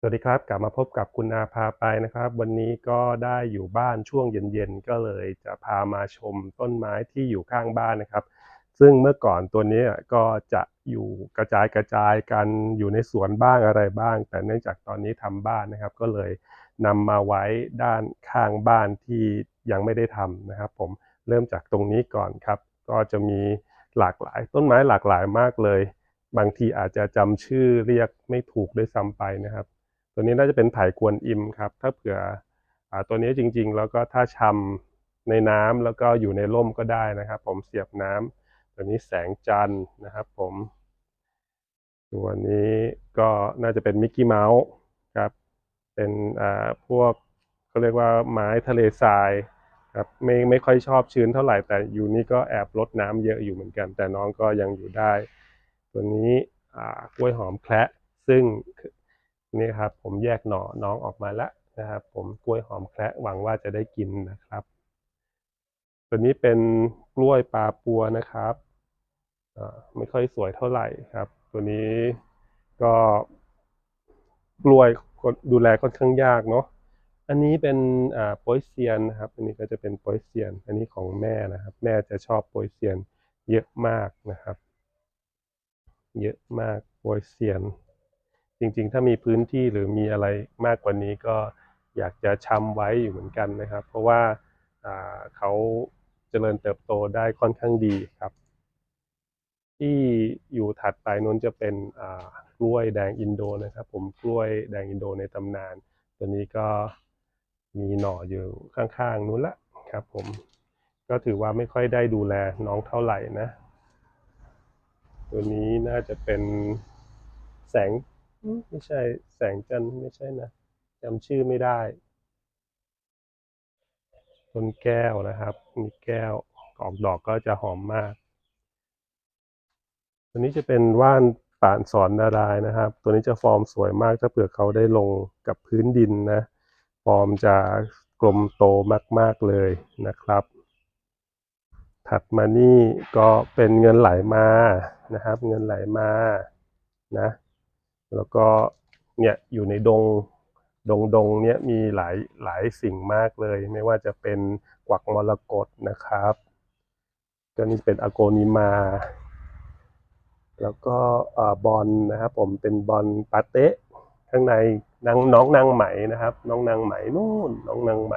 สวัสดีครับ กลับมาพบกับคุณอาพาไปนะครับ วันนี้ก็ได้อยู่บ้านช่วงเย็นๆ ก็เลยจะพามาชมต้นไม้ที่อยู่ข้างบ้านนะครับ ซึ่งเมื่อก่อนตัวนี้ก็จะอยู่กระจายกระจายกันอยู่ในสวนบ้างอะไรบ้าง แต่เนื่องจากตอนนี้ทำบ้านนะครับ ก็เลยนำมาไว้ด้านข้างบ้านที่ยังไม่ได้ทำนะครับ ผมเริ่มจากตรงนี้ก่อนครับ ก็จะมีหลากหลายต้นไม้หลากหลายมากเลย บางทีอาจจะจำชื่อเรียกไม่ถูกด้วยซ้ำไปนะครับ ตัวนี้น่าจะเป็นไผ่กวนอิมครับ ถ้าเผื่ออตัวนี้จริงๆ แล้วก็ถ้าชำในน้ำแล้วก็อยู่ในร่มก็ได้นะครับ ผมเสียบน้ำตัวนี้แสงจันทร์นะครับ ผม ตัวนี้ก็น่าจะเป็นมิกกี้เมาส์ครับ เป็นอ่าพวกเขาเรียกว่าไม้ทะเลทรายครับไม่ไม่ค่อยชอบชื้นเท่าไหร่แต่อยู่นี่ก็แอบลดน้ำเยอะอยู่เหมือนกัน แต่น้องก็ยังอยู่ได้ ตัวนี้อ่ากล้วยหอมแคระซึ่ง นี่ครับผมแยกหน่อน้องออกมาแล้วนะครับ ผมกล้วยหอมแคระหวังว่าจะได้กินนะครับ ตัวนี้เป็นกล้วยปลาปัวนะครับไม่ค่อยสวยเท่าไหร่ครับ ตัวนี้ก็กล้วยดูแลค่อนข้างยากเนาะอันนี้เป็นอ่าโปยเซียนนะครับ อันนี้ก็จะเป็นโปยเซียน อันนี้ของแม่นะครับ แม่จะชอบโปยเซียนเยอะมากนะครับ เยอะมากโปยเซียน จริงๆ ถ้ามีพื้นที่หรือมีอะไรมากกว่านี้ก็อยากจะชำไว้อยู่เหมือนกันนะครับ เพราะว่าเขาเจริญเติบโตได้ค่อนข้างดีครับ ที่อยู่ถัดไปนู้นจะเป็นกล้วยแดงอินโดนะครับ ผมกล้วยแดงอินโดในตำนาน ตัวนี้ก็มีหน่ออยู่ข้างๆนู้นละครับ ผมก็ถือว่าไม่ค่อยได้ดูแลน้องเท่าไหร่นะ ตัวนี้น่าจะเป็นแสง ไม่ใช่แสงจันทร์ไม่ใช่นะจำชื่อไม่ได้ต้นแก้วนะครับมีแก้วออกดอกก็จะหอมมากตัวนี้จะเป็นว่านป่านสอนนารายนะครับ ตัวนี้จะฟอร์มสวยมากถ้าเผื่อเขาได้ลงกับพื้นดินนะ ฟอร์มจะกลมโตมากๆเลยนะครับ ถัดมานี่ก็เป็นเงินไหลมานะครับ เงินไหลมานะ แล้วก็เนี่ยอยู่ในดงดงดงเนี้ยมีหลายหลายสิ่งมากเลย ไม่ว่าจะเป็นกวักมรกตนะครับก็นี่เป็นอโกนิมา แล้วก็บอลนะครับผมเป็นบอลปาเต้ข้างในนางน้องนางไหมนะครับ น้องนางไหมนู่นน้องนางไหม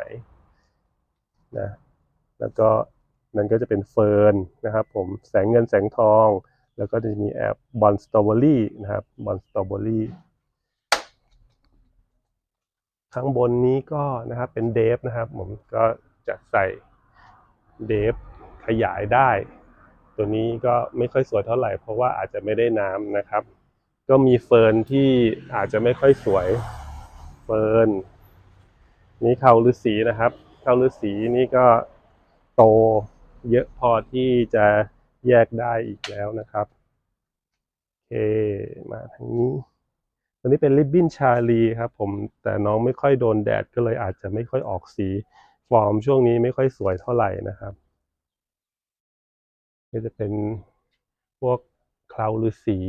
นะแล้วก็นั่นก็จะเป็นเฟิร์นนะครับ ผมแสงเงินแสงทอง แล้วก็จะมีแอปบอลสตรอเบอรี่นะครับบอลสตรอเบอรี่ข้างบนนี้ก็นะครับเป็นเดฟนะครับ ผมก็จะใส่เดฟขยายได้ ตัวนี้ก็ไม่ค่อยสวยเท่าไหร่ เพราะว่าอาจจะไม่ได้น้ำนะครับ ก็มีเฟิร์นที่อาจจะไม่ค่อยสวยเฟิร์นนี่เขาฤาษีนะครับเขาฤาษีนี่ก็โตเยอะพอที่จะ แยกได้อีกแล้วนะครับโอเคมาทางนี้ตัวนี้เป็นริบบิ้นชาลีครับผมแต่น้องไม่ค่อยโดนแดดก็เลยอาจจะไม่ค่อยออกสีฟอร์มช่วงนี้ไม่ค่อยสวยเท่าไหร่นะครับก็จะเป็นพวกคลาวฤาษี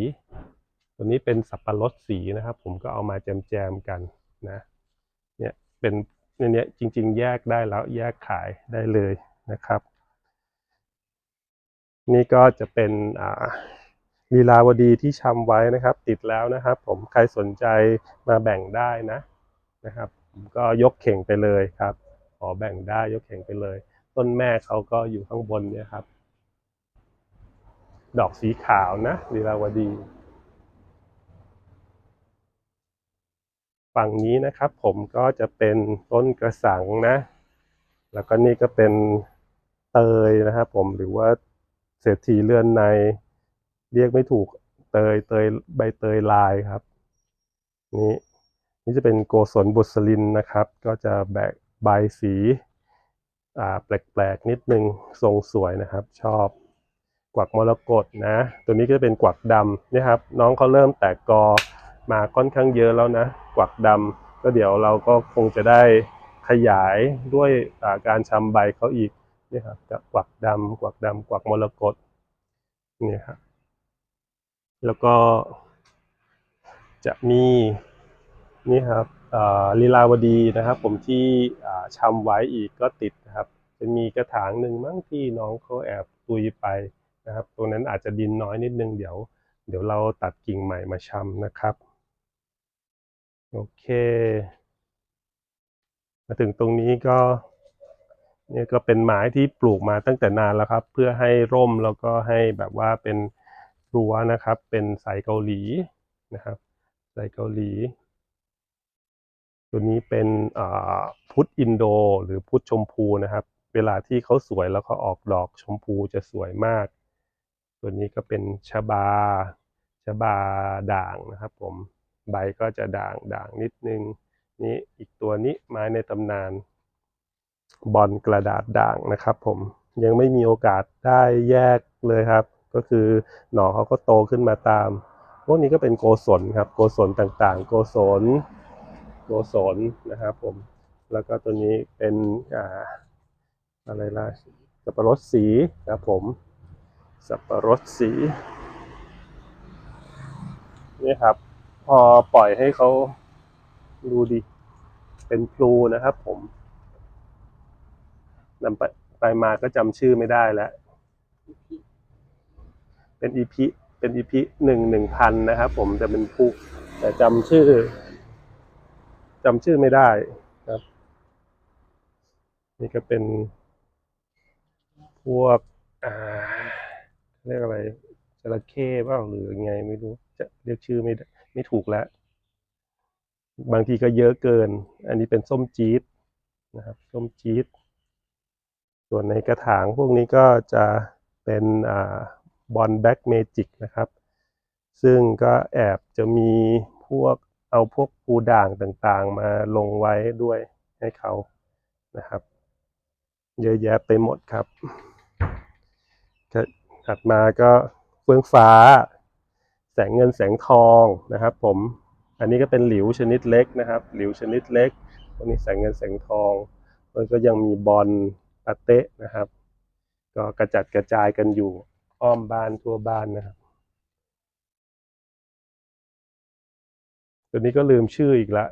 ตัวนี้เป็นสับปะรดสีนะครับ ผมก็เอามาแจมๆกันนะเนี่ยเป็นในเนี้ยจริง ๆ แยกได้แล้วแยกขายได้เลยนะครับ นี่ก็จะเป็นลีลาวดีที่ชำไว้นะครับ ติดแล้วนะครับ ผมใครสนใจมาแบ่งได้นะนะครับ ก็ยกเข่งไปเลยครับขอแบ่งได้ยกเข่งไปเลย ต้นแม่เขาก็อยู่ข้างบนเนี่ยครับ ดอกสีขาวนะลีลาวดี ฝั่งนี้นะครับ ผมก็จะเป็นต้นกระสังนะ แล้วก็นี่ก็เป็นเตยนะครับ ผมหรือว่า เศรษฐีเรือนใน เรียกไม่ถูกเตยเตยใบเตยลายครับ นี่นี่จะเป็นโกศลบุษลินนะครับ ก็จะแบกใบสีอ่าแปลกๆนิดนึงทรงสวยนะครับ ชอบกวักมรกตนะ ตัวนี้ก็จะเป็นกวักดำนี่ยครับ น้องเขาเริ่มแตกกอมาค่อนข้างเยอะแล้วนะ กวักดำก็เดี๋ยวเราก็คงจะได้ขยายด้วยาการชำใบเขาอีก นี่ครับกับกวักดำกวักดำกวักมรกตนี่ครับแล้วก็จะมีนี่ครับลีลาวดีนะครับ ผมที่อ่าชำไว้อีกก็ติดนะครับ จะมีกระถางหนึ่งมั้งที่น้องเขาแอบตุยไปนะครับ ตรงนั้นอาจจะดินน้อยนิดนึงเดี๋ยว เดี๋ยวเราตัดกิ่งใหม่มาชำนะครับโอเค มาถึงตรงนี้ก็ เนี่ยก็เป็นไม้ที่ปลูกมาตั้งแต่นานแล้วครับ เพื่อให้ร่มแล้วก็ให้แบบว่าเป็นรั้วนะครับ เป็นสายเกาหลีนะครับสายเกาหลี ตัวนี้เป็นพุทธอินโด หรือพุทธชมพูนะครับ เวลาที่เขาสวยแล้วเขาออกดอกชมพูจะสวยมาก ตัวนี้ก็เป็นชบาชบาด่างนะครับผมใบก็จะด่างด่างนิดนึงนี่อีกตัวนี้ไม้ในตำนาน บอลกระดาษด่างนะครับ ผมยังไม่มีโอกาสได้แยกเลยครับ ก็คือหน่อเขาก็โตขึ้นมาตาม พวกนี้ก็เป็นโกศลครับ โกศลต่างๆ โกศลโกศลนะครับผมแล้วก็ตัวนี้เป็นอ่าอะไรล่ะสับปะรดสีครับผมสับปะรดสีนี่ครับ พอปล่อยให้เขาดูดิเป็นพลูนะครับผม นำไปไปมาก็จำชื่อไม่ได้แล้ว เป็นอีพีเป็นอีพีหนึ่งหนึ่งพันนะครับผมแต่เป็นพลูแต่จำชื่อจำชื่อไม่ได้ครับ นี่ก็เป็น พวกอ่าเรียกอะไรจระเข้เปล่าหรือยังไงไม่รู้จะเรียกชื่อไม่ไม่ถูกแล้ว บางทีก็เยอะเกิน อันนี้เป็นส้มจี๊ดนะครับ ส้มจี๊ด ส่วนในกระถางพวกนี้ก็จะเป็นบอลแบ็กเมจิกนะครับ ซึ่งก็แอบจะมีพวกเอาพวกปูด่างต่างๆ มาลงไว้ด้วยให้เขานะครับ เยอะแยะไปหมดครับถัดมาก็เฟื่องฟ้า แสงเงินแสงทองนะครับผมอันนี้ก็เป็นหลิวชนิดเล็กนะครับ หลิวชนิดเล็กตัวนี้แสงเงินแสงทองมันก็ยังมีบอล ปาเต้นะครับ ก็กระจัดกระจายกันอยู่อ้อมบ้านทั่วบ้านนะครับ ตัวนี้ก็ลืมชื่ออีกละ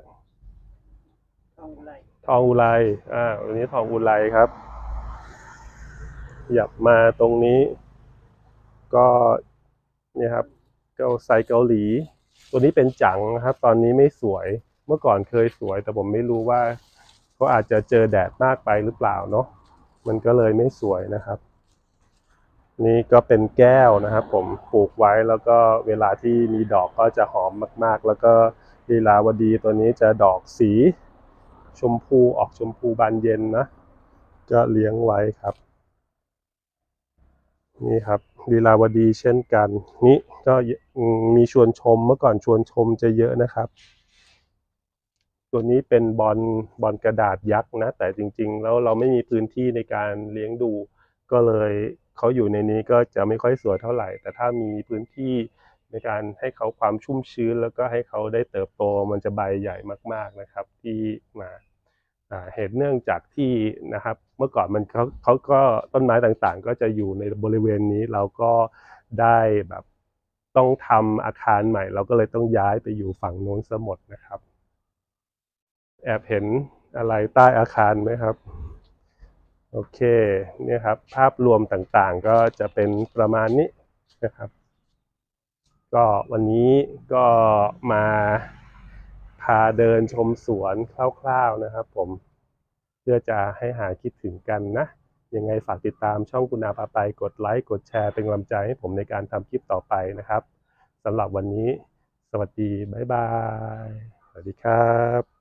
ทองอุไรทองอุไรอ่าวันนี้ทองอุไรครับหยับมาตรงนี้ ก็เนี่ยครับเกาไซเกาหลี ตัวนี้เป็นจังนะครับ ตอนนี้ไม่สวยเมื่อก่อนเคยสวย แต่ผมไม่รู้ว่าเขาอาจจะเจอแดดมากไปหรือเปล่าเนาะ มันก็เลยไม่สวยนะครับ นี่ก็เป็นแก้วนะครับ ผมปลูกไว้แล้วก็เวลาที่มีดอกก็จะหอมมาก ๆ แล้วก็ลีลาวดีตัวนี้จะดอกสี ชมพูออกชมพูบานเย็นนะ ก็เลี้ยงไว้ครับ นี่ครับลีลาวดีเช่นกัน นี่ก็มีชวนชมเมื่อก่อนชวนชมจะเยอะนะครับ ตัวนี้เป็นบอลบอลกระดาษยักษ์นะ แต่จริง ๆ แล้วเราไม่มีพื้นที่ในการเลี้ยงดู ก็เลยเขาอยู่ในนี้ก็จะไม่ค่อยสวยเท่าไหร่ แต่ถ้ามีพื้นที่ในการให้เขาความชุ่มชื้น แล้วก็ให้เขาได้เติบโตมันจะใบใหญ่มาก ๆนะครับ ที่มาเหตุเนื่องจากที่นะครับ เมื่อก่อนมันเขาเขาก็ต้นไม้ต่างๆ ก็จะอยู่ในบริเวณนี้เราก็ได้แบบต้องทำอาคารใหม่ เราก็เลยต้องย้ายไปอยู่ฝั่งโน้นซะหมดนะครับ แอบเห็นอะไรใต้อาคารไหมครับ โอเคเนี่ยครับ ภาพรวมต่างๆก็จะเป็นประมาณนี้นะครับ ก็วันนี้ก็มาพาเดินชมสวนคร่าวๆนะครับ ผมเพื่อจะให้หาคิดถึงกันนะ ยังไงฝากติดตามช่องคุณาพาไปกดไลค์กดแชร์เป็นกำลังใจให้ผมในการทำคลิปต่อไปนะครับสำหรับวันนี้ สวัสดี บ๊ายบาย สวัสดีครับ